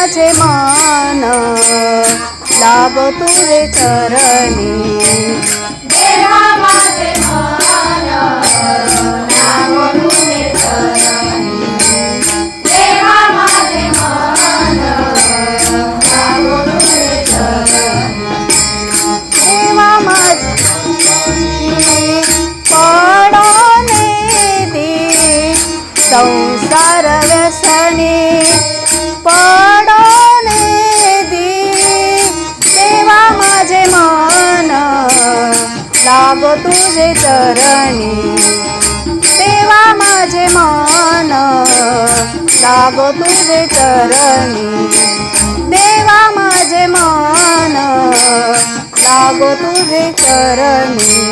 माझे मान. लाभ तुझे चरणी. लाग तुझे चरणी. देवा माझे मन लाग तुझे चरणी. देवा माझे मन लाग तुझे चरणी.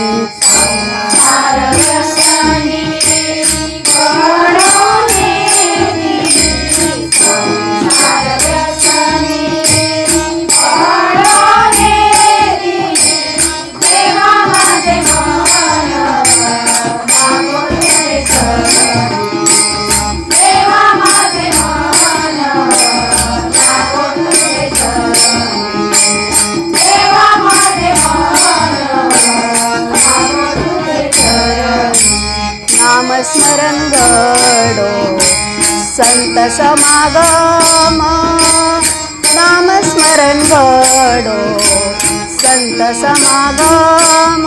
समागम। नामस्मरण गोडो संत समागम।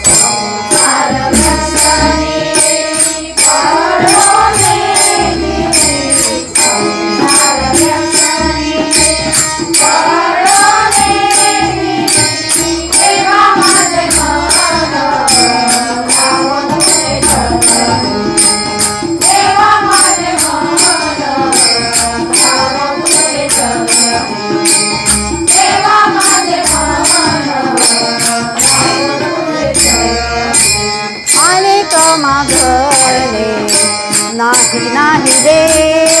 querer